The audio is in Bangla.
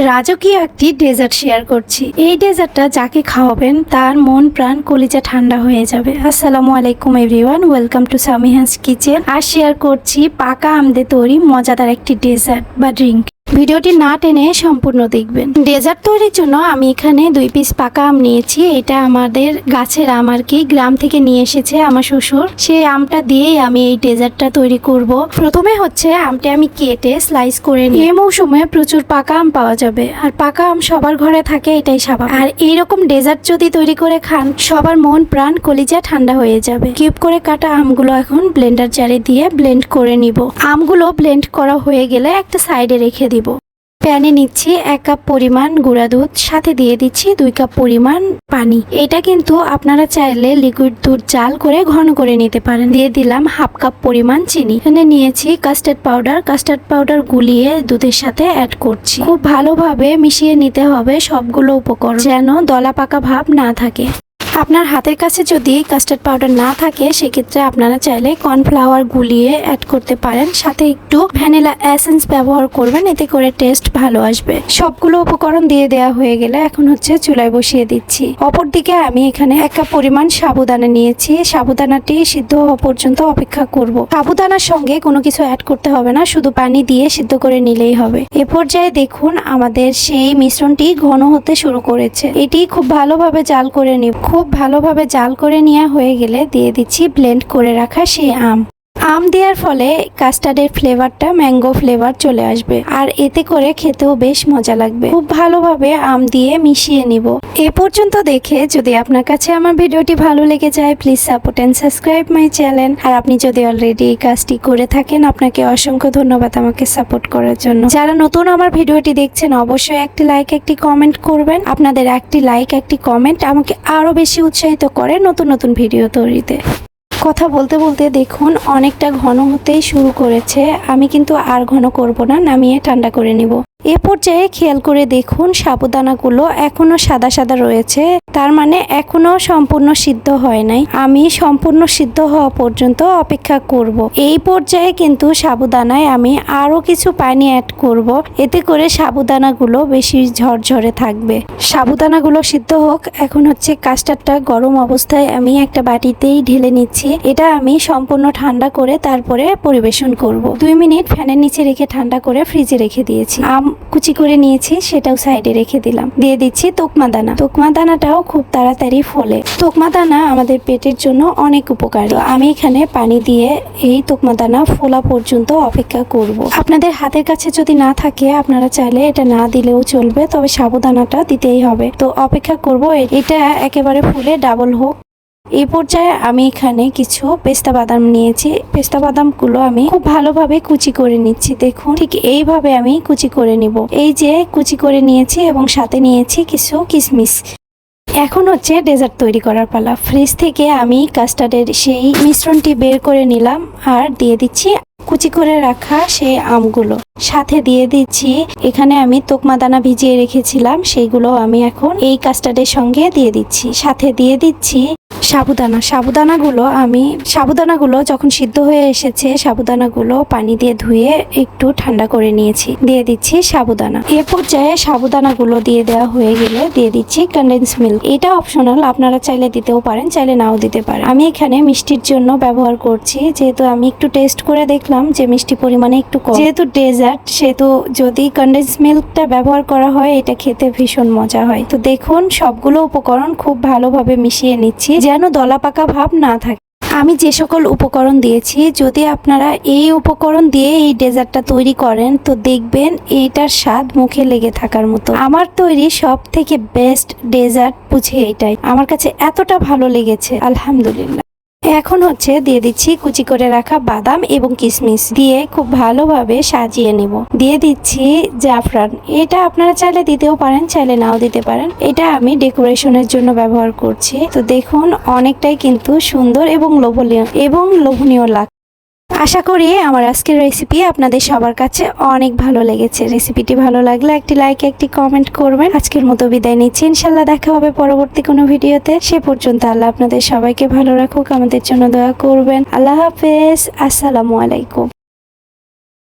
রাজকীয় একটি ডেজার্ট শেয়ার করছি। এই ডেজার্টটা যাকে খাওয়াবেন তার মন প্রাণ কলিজা ঠান্ডা হয়ে যাবে। আসসালামু আলাইকুম everyone, welcome to Samiha's kitchen. R share করছি পাকা আমদে তৈরি মজাদার একটি ডেজার্ট বা ড্রিঙ্ক। ভিডিওটি না টেনে সম্পূর্ণ দেখবেন। ডেজার্ট তৈরির জন্য আমি এখানে দুই পিস পাকা আম নিয়েছি। এটা আমাদের গাছের আম আর কি। গ্রাম থেকে নিয়ে এসেছে আমার শ্বশুর। সেই আমটা দিয়েই আমি এই ডেজার্টটা তৈরি করব। প্রথমে হচ্ছে আমটা আমি কেটে স্লাইস করে নিই। এই মৌসুমে প্রচুর পাকা আম পাওয়া যাবে। আর পাকা আম সবার ঘরে থাকে, এটাই স্বাভাবিক। আর এইরকম ডেজার্ট যদি তৈরি করে খান, সবার মন, প্রাণ কলিজা ঠান্ডা হয়ে যাবে। কিউব করে কাটা আমগুলো এখন ব্লেন্ডার জারে দিয়ে ব্লেন্ড করে নিব। আমগুলো ব্লেন্ড করা হয়ে গেলে একটা সাইডে রেখে দিব। প্যানে নিচ্ছি এক কাপ পরিমাণ গুঁড়া দুধ, সাথে দিয়ে দিচ্ছি দুই কাপ পরিমাণ পানি। এটা কিন্তু আপনারা চাইলে লিকুইড দুধ জাল করে ঘন করে নিতে পারেন। দিয়ে দিলাম হাফ কাপ পরিমাণ চিনি। এখানে নিয়েছি কাস্টার্ড পাউডার। কাস্টার্ড পাউডার গুলিয়ে দুধের সাথে অ্যাড করছি। খুব ভালোভাবে মিশিয়ে নিতে হবে সবগুলো উপকরণ, যেন দলা পাকা ভাব না থাকে। আপনার হাতের কাছে যদি কাস্টার্ড পাউডার না থাকে, সেক্ষেত্রে আপনারা চাইলে কর্নফ্লাওয়ার গুলিয়ে অ্যাড করতে পারেন। সাথে একটু ভ্যানিলা এসেন্স ব্যবহার করবেন, এতে করে টেস্ট ভালো আসবে। সবগুলো উপকরণ দিয়ে দেওয়া হয়ে গেলে এখন হচ্ছে চুলায় বসিয়ে দিচ্ছি। অপরদিকে আমি এখানে এক কাপ পরিমাণ সাবুদানা নিয়েছি। সাবুদানাটি সিদ্ধ হওয়া পর্যন্ত অপেক্ষা করব। সাবুদানার সঙ্গে কোনো কিছু অ্যাড করতে হবে না, শুধু পানি দিয়ে সিদ্ধ করে নিলেই হবে। এ পর্যায়ে দেখুন, আমাদের সেই মিশ্রণটি ঘন হতে শুরু করেছে। এটি খুব ভালোভাবে জাল করে নিব। খুব ভালোভাবে জাল করে নেওয়া হয়ে গেলে দিয়ে দিচ্ছি ব্লেন্ড করে রাখা সেই আম। আম দেওয়ার ফলে কাস্টার্ডের ফ্লেভারটা ম্যাঙ্গো ফ্লেভার চলে আসবে। আর এতে করে খেতেও বেশ মজা লাগবে। খুব ভালোভাবে আম দিয়ে মিশিয়ে নিব। এ পর্যন্ত দেখে যদি আপনার কাছে আমার ভিডিওটি ভালো লেগে যায় please support and subscribe my channel আর আপনি যদি অলরেডি এই কাজটি করে থাকেন, আপনাকে অসংখ্য ধন্যবাদ আমাকে সাপোর্ট করার জন্য। যারা নতুন আমার ভিডিওটি দেখছেন, অবশ্যই একটি লাইক একটি কমেন্ট করবেন। আপনাদের একটি লাইক একটি কমেন্ট আমাকে আরও বেশি উৎসাহিত করে নতুন নতুন ভিডিও তৈরিতে। কথা বলতে বলতে দেখুন, অনেকটা ঘন হতেই শুরু করেছে। আমি কিন্তু আর ঘন করব না, নামিয়ে ঠান্ডা করে নিব। এ পর্যায়ে খেয়াল করে দেখুন, সাবুদানাগুলো এখনও সাদা সাদা রয়েছে তার মানে এখনও সম্পূর্ণ সিদ্ধ হয় নাই আমি সম্পূর্ণ সিদ্ধ হওয়া পর্যন্ত অপেক্ষা করব। এই পর্যায়ে কিন্তু সাবুদানায় আমি আরও কিছু পানি অ্যাড করব। এতে করে সাবুদানাগুলো বেশি ঝরঝরে থাকবে সাবুদানাগুলো সিদ্ধ হোক, এখন হচ্ছে কাস্টারটা গরম অবস্থায় আমি একটা বাটিতেই ঢেলে নিচ্ছি এটা আমি সম্পূর্ণ ঠান্ডা করে তারপরে পরিবেশন করব। দুই মিনিট ফ্যানের নিচে রেখে ঠান্ডা করে ফ্রিজে রেখে দিয়েছি আম কুচি করে নিয়েছি, সেটাও সাইডে রেখে দিলাম। দিয়ে দিচ্ছি তোকমা দানা। তোকমা দানাটাও খুব তাড়াতাড়ি ফলে। তোকমা দানা আমাদের পেটের জন্য অনেক উপকারী। আমি এখানে পানি দিয়ে এই তোকমা দানা ফোলা পর্যন্ত অপেক্ষা করব। আপনাদের হাতের কাছে যদি না থাকে, আপনারা চাইলে এটা না দিলেও চলবে, তবে সাবুদানাটা দিতেই হবে। তো অপেক্ষা করব, এটা একেবারে ফুলে ডাবল হোক। এই পর্যায়ে আমি এখানে কিছু পেস্তা বাদাম নিয়েছি। পেস্তা বাদামগুলো আমি খুব ভালোভাবে কুচি করে নিচ্ছি। দেখুন, ঠিক এইভাবে আমি কুচি করে নিব। এই যে কুচি করে নিয়েছি এবং সাথে নিয়েছি কিছু কিশমিশ এখন হচ্ছে ডেজার্ট তৈরি করার পালা। ফ্রিজ থেকে আমি কাস্টার্ডের সেই মিশ্রণটি বের করে নিলাম আর দিয়ে দিচ্ছি কুচি করে রাখা সেই আমগুলো। সাথে দিয়ে দিচ্ছি, এখানে আমি তোকমা দানা ভিজিয়ে রেখেছিলাম, সেইগুলো আমি এখন এই কাস্টার্ডের সঙ্গে দিয়ে দিচ্ছি। সাথে দিয়ে দিচ্ছি সাবুদানা। সাবুদানাগুলো আমি সাবুদানাগুলো যখন সিদ্ধ হয়ে এসেছে, সাবুদানাগুলো পানি দিয়ে ধুয়ে একটু ঠান্ডা করে নিয়েছি। দিয়ে দিচ্ছি সাবুদানা। এ পর্যায়ে সাবুদানাগুলো দিয়ে দেওয়া হয়ে গেলে দিয়ে দিচ্ছি কন্ডেন্স মিল্ক এটা অপশনাল আপনারা চাইলে দিতেও পারেন, চাইলে নাও দিতে পারেন। আমি এখানে মিষ্টির জন্য ব্যবহার করছি, যেহেতু আমি একটু টেস্ট করে দেখলাম যে মিষ্টি পরিমাণে একটু কম। যেহেতু ডেজার্ট সেহেতু যদি কন্ডেন্স মিল্কটা ব্যবহার করা হয়, এটা খেতে ভীষণ মজা হয়। তো দেখুন, সবগুলো উপকরণ খুব ভালোভাবে মিশিয়ে নিচ্ছি। যেন দলাপাকা ভাব না থাকে। আমি যে সকল উপকরণ দিয়েছি, যদি আপনারা এই উপকরণ দিয়ে এই ডেজার্টটা তৈরি করেন, তো দেখবেন এইটার স্বাদ মুখে লেগে থাকার মতো। আমার তৈরি সব থেকে বেস্ট ডেজার্ট বুঝে এটাই। আমার কাছে এতটা ভালো লেগেছে। আলহামদুলিল্লাহ। এখন হচ্ছে দিয়ে দিচ্ছি কুচি করে রাখা বাদাম এবং কিশমিশ দিয়ে খুব ভালোভাবে সাজিয়ে নেব। দিয়ে দিচ্ছি জাফরান। এটা আপনারা চাইলে দিতেও পারেন, চাইলে নাও দিতে পারেন। এটা আমি ডেকোরেশনের জন্য ব্যবহার করছি। তো দেখুন, অনেকটাই কিন্তু সুন্দর এবং লোভনীয় এবং লোভনীয় লাগ আশা করি আমার আজকের রেসিপি আপনাদের সবার কাছে অনেক ভালো লেগেছে। রেসিপিটি ভালো লাগলে একটি লাইক একটি কমেন্ট করবেন। আজকের মতো বিদায় নিচ্ছি। ইনশাল্লাহ দেখা হবে পরবর্তী কোনো ভিডিওতে। সে পর্যন্ত আল্লাহ আপনাদের সবাইকে ভালো রাখুক, আমাদের জন্য দোয়া করবেন। আল্লাহ হাফেজ। আসসালামু আলাইকুম।